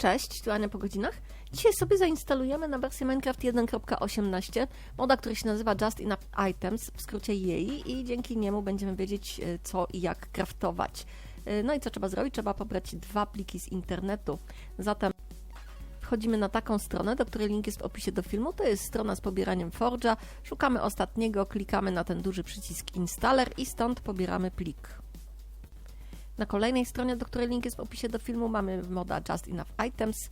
Cześć, tu Ania po godzinach. Dzisiaj sobie zainstalujemy na wersję Minecraft 1.18 moda, który się nazywa Just Enough Items, w skrócie jej i dzięki niemu będziemy wiedzieć e, co i jak craftować. E, No i co trzeba zrobić? Trzeba pobrać dwa pliki z internetu. Zatem wchodzimy na taką stronę, do której link jest w opisie do filmu. To jest strona z pobieraniem Forge'a. Szukamy ostatniego, klikamy na ten duży przycisk Installer i stąd pobieramy plik. Na kolejnej stronie, do której link jest w opisie do filmu, mamy moda Just Enough Items.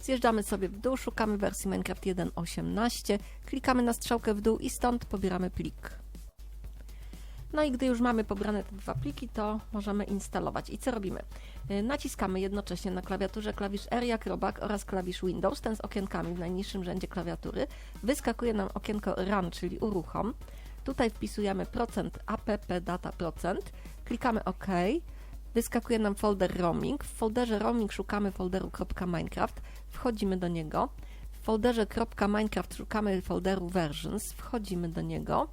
Zjeżdżamy sobie w dół, szukamy wersji Minecraft 1.18, klikamy na strzałkę w dół i stąd pobieramy plik. No i gdy już mamy pobrane te dwa pliki, to możemy instalować. I co robimy? Yy, Naciskamy jednocześnie na klawiaturze klawisz R jak robak oraz klawisz Windows, ten z okienkami w najniższym rzędzie klawiatury. Wyskakuje nam okienko Run, czyli uruchom. Tutaj wpisujemy procent app data procent, klikamy OK. Wyskakuje nam folder roaming. W folderze roaming szukamy folderu .minecraft, wchodzimy do niego. W folderze .minecraft szukamy folderu versions, wchodzimy do niego.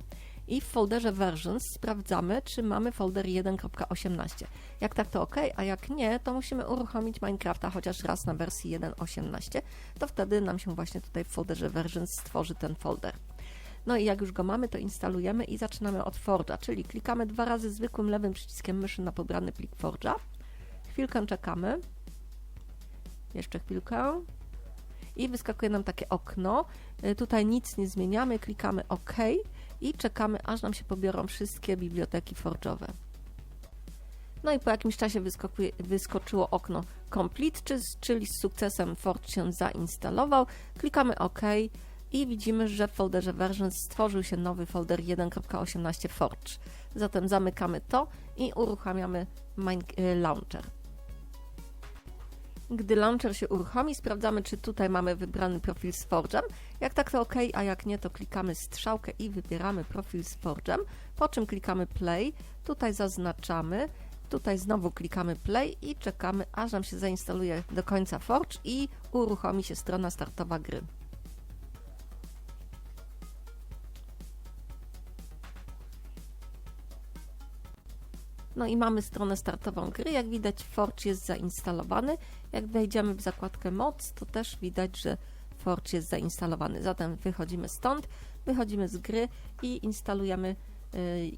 I w folderze versions sprawdzamy, czy mamy folder 1.18. Jak tak to OK, a jak nie, to musimy uruchomić Minecrafta chociaż raz na wersji 1.18. To wtedy nam się właśnie tutaj w folderze versions stworzy ten folder. No i jak już go mamy, to instalujemy i zaczynamy od Forge'a, czyli klikamy dwa razy zwykłym lewym przyciskiem myszy na pobrany plik Forge'a. Chwilkę czekamy. Jeszcze chwilkę. I wyskakuje nam takie okno. Y, Tutaj nic nie zmieniamy, klikamy OK i czekamy, aż nam się pobiorą wszystkie biblioteki Forge'owe. No i po jakimś czasie wyskoczyło okno Complete, czy- czyli z sukcesem Forge się zainstalował. Klikamy OK i widzimy, że w folderze Versions stworzył się nowy folder 1.18 Forge. Zatem zamykamy to i uruchamiamy y, Launcher. Gdy launcher się uruchomi, sprawdzamy, czy tutaj mamy wybrany profil z Forge'em. Jak tak, to OK, a jak nie, to klikamy strzałkę i wybieramy profil z Forge'em, po czym klikamy Play, tutaj zaznaczamy, tutaj znowu klikamy Play i czekamy, aż nam się zainstaluje do końca Forge i uruchomi się strona startowa gry. No i mamy stronę startową gry. Jak widać, Forge jest zainstalowany. Jak wejdziemy w zakładkę moc, to też widać, że Forge jest zainstalowany. Zatem wychodzimy stąd, wychodzimy z gry i instalujemy y,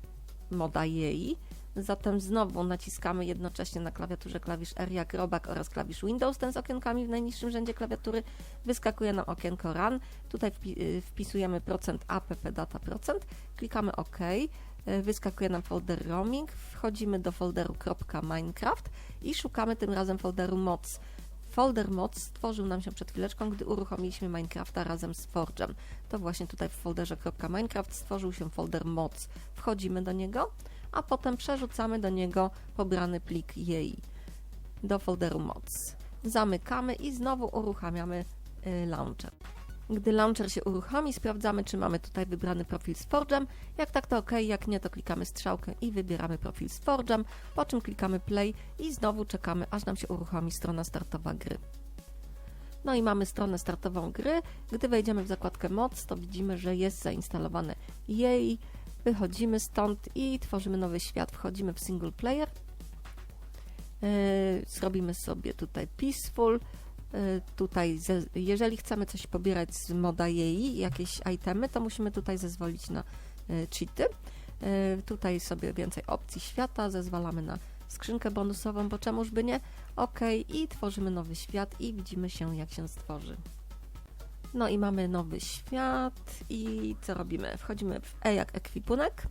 moda jej. Zatem znowu naciskamy jednocześnie na klawiaturze klawisz R jak robak oraz klawisz Windows, ten z okienkami w najniższym rzędzie klawiatury. Wyskakuje nam okienko Run. Tutaj y, wpisujemy procent app data procent. Klikamy OK. Y, Wyskakuje nam folder roaming. Wchodzimy do folderu .minecraft i szukamy tym razem folderu moc. Folder moc stworzył nam się przed chwileczką, gdy uruchomiliśmy Minecrafta razem z Forge'em. To właśnie tutaj w folderze .minecraft stworzył się folder moc. Wchodzimy do niego, a potem przerzucamy do niego pobrany plik jej do folderu moc. Zamykamy i znowu uruchamiamy y, launcher. Gdy launcher się uruchomi, sprawdzamy, czy mamy tutaj wybrany profil z Forge'em. Jak tak, to OK, jak nie, to klikamy strzałkę i wybieramy profil z Forge'em, po czym klikamy Play i znowu czekamy, aż nam się uruchomi strona startowa gry. No i mamy stronę startową gry. Gdy wejdziemy w zakładkę moc, to widzimy, że jest zainstalowane jej. Wychodzimy stąd i tworzymy nowy świat. Wchodzimy w single player. Yy, zrobimy sobie tutaj peaceful. Yy, tutaj, jeżeli chcemy coś pobierać z moda jej, jakieś itemy, to musimy tutaj zezwolić na yy, cheaty. Yy, tutaj sobie więcej opcji świata, zezwalamy na skrzynkę bonusową, bo czemuż by nie? OK i tworzymy nowy świat i widzimy się jak się stworzy. No i mamy nowy świat i co robimy? Wchodzimy w E jak ekwipunek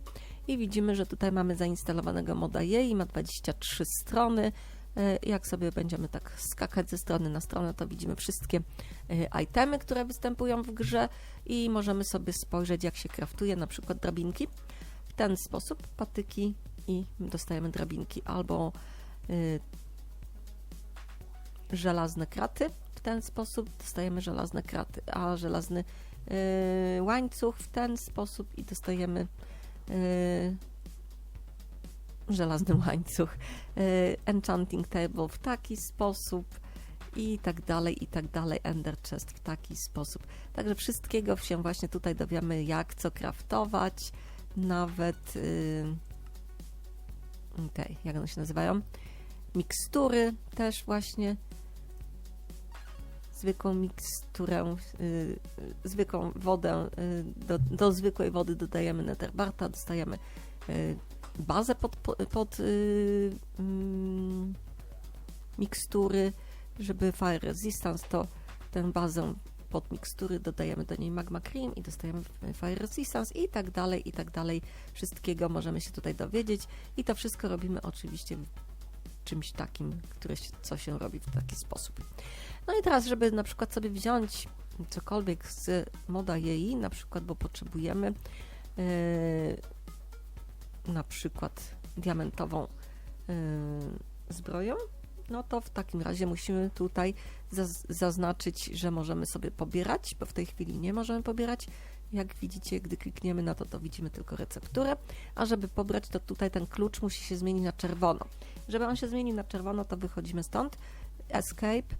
i widzimy, że tutaj mamy zainstalowanego moda jej, ma 23 strony. E, Jak sobie będziemy tak skakać ze strony na stronę, to widzimy wszystkie e, itemy, które występują w grze i możemy sobie spojrzeć, jak się kraftuje na przykład drabinki. W ten sposób patyki i dostajemy drabinki albo y, żelazne kraty. W ten sposób dostajemy żelazne kraty, a żelazny łańcuch w ten sposób i dostajemy żelazny łańcuch. Y, enchanting table w taki sposób i tak dalej, i tak dalej. Ender chest w taki sposób. Także wszystkiego się właśnie tutaj dowiemy, jak co craftować, nawet y, tej, jak one się nazywają, mikstury też właśnie zwykłą miksturę, y, y, zwykłą wodę, y, do, do zwykłej wody dodajemy Netherbarta, dostajemy y, bazę pod, pod, y, mm, mikstury, żeby Fire Resistance, to tę bazę pod mikstury dodajemy do niej Magma Cream i dostajemy Fire Resistance i tak dalej, i tak dalej. Wszystkiego możemy się tutaj dowiedzieć i to wszystko robimy oczywiście czymś takim, które się, co się robi w taki sposób. No i teraz, żeby na przykład sobie wziąć cokolwiek z moda jej, na przykład, bo potrzebujemy yy, na przykład diamentową yy, zbroję, no to w takim razie musimy tutaj zaz- zaznaczyć, że możemy sobie pobierać, bo w tej chwili nie możemy pobierać. Jak widzicie, gdy klikniemy na to, to widzimy tylko recepturę, a żeby pobrać, to tutaj ten klucz musi się zmienić na czerwono. Żeby on się zmienił na czerwono, to wychodzimy stąd, Escape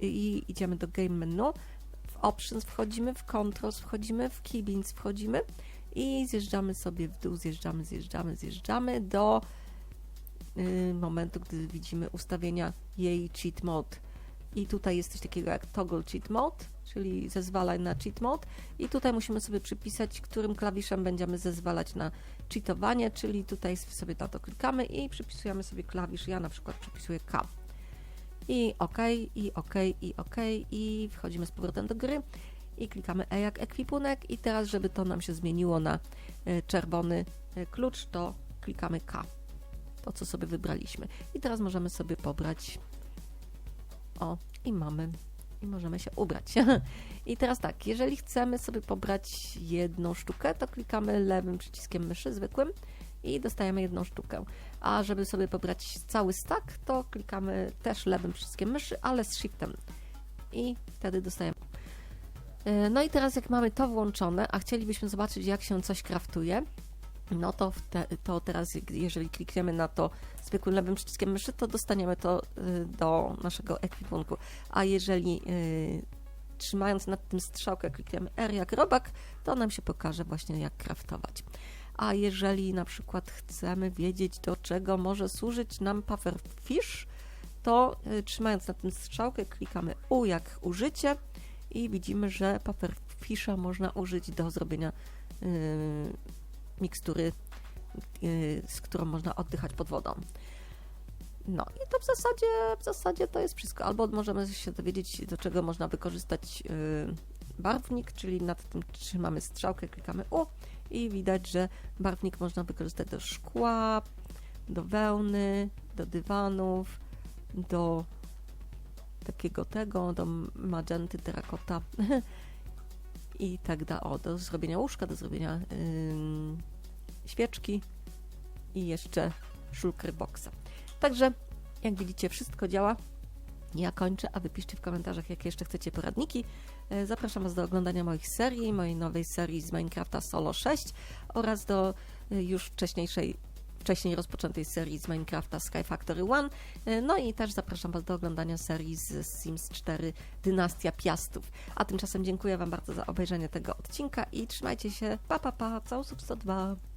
i idziemy do Game Menu, w Options wchodzimy, w Controls wchodzimy, w Keybinds wchodzimy i zjeżdżamy sobie w dół, zjeżdżamy, zjeżdżamy, zjeżdżamy do y, momentu, gdy widzimy ustawienia jej cheat mode. I tutaj jest coś takiego jak toggle cheat mode, czyli zezwalaj na cheat mode. I tutaj musimy sobie przypisać, którym klawiszem będziemy zezwalać na cheatowanie, czyli tutaj sobie na to klikamy i przypisujemy sobie klawisz. Ja na przykład przypisuję K. I OK, i OK, i OK, i wchodzimy z powrotem do gry i klikamy E jak ekwipunek. I teraz, żeby to nam się zmieniło na y, czerwony y, klucz, to klikamy K to, co sobie wybraliśmy. I teraz możemy sobie pobrać. O, i mamy. I możemy się ubrać. I teraz tak, jeżeli chcemy sobie pobrać jedną sztukę, to klikamy lewym przyciskiem myszy zwykłym i dostajemy jedną sztukę. A żeby sobie pobrać cały stack, to klikamy też lewym przyciskiem myszy, ale z shiftem. I wtedy dostajemy. E, No i teraz jak mamy to włączone, a chcielibyśmy zobaczyć jak się coś kraftuje, no to, te, to teraz, jeżeli klikniemy na to zwykłym lewym przyciskiem myszy, to dostaniemy to y, do naszego ekwipunku. A jeżeli y, trzymając nad tym strzałkę klikniemy R jak robak, to nam się pokaże właśnie jak kraftować. A jeżeli na przykład chcemy wiedzieć, do czego może służyć nam pufferfish, to trzymając na tym strzałkę klikamy U jak użycie i widzimy, że pufferfisha można użyć do zrobienia y, mikstury, yy, z którą można oddychać pod wodą. No i to w zasadzie, w zasadzie to jest wszystko. Albo możemy się dowiedzieć, do czego można wykorzystać yy, barwnik, czyli nad tym trzymamy strzałkę, klikamy U i widać, że barwnik można wykorzystać do szkła, do wełny, do dywanów, do takiego tego, do magenty, terakota i tak dalej. O, do zrobienia łóżka, do zrobienia ym, świeczki i jeszcze shulker boxa. Także, jak widzicie, wszystko działa. Ja kończę, a wy piszcie w komentarzach, jakie jeszcze chcecie poradniki. E, Zapraszam Was do oglądania moich serii, mojej nowej serii z Minecrafta Solo 6 oraz do e, już wcześniejszej wcześniej rozpoczętej serii z Minecrafta Sky Factory 1. E, No i też zapraszam Was do oglądania serii z Sims 4 Dynastia Piastów. A tymczasem dziękuję Wam bardzo za obejrzenie tego odcinka i trzymajcie się. Pa, pa, pa. Całusów 102.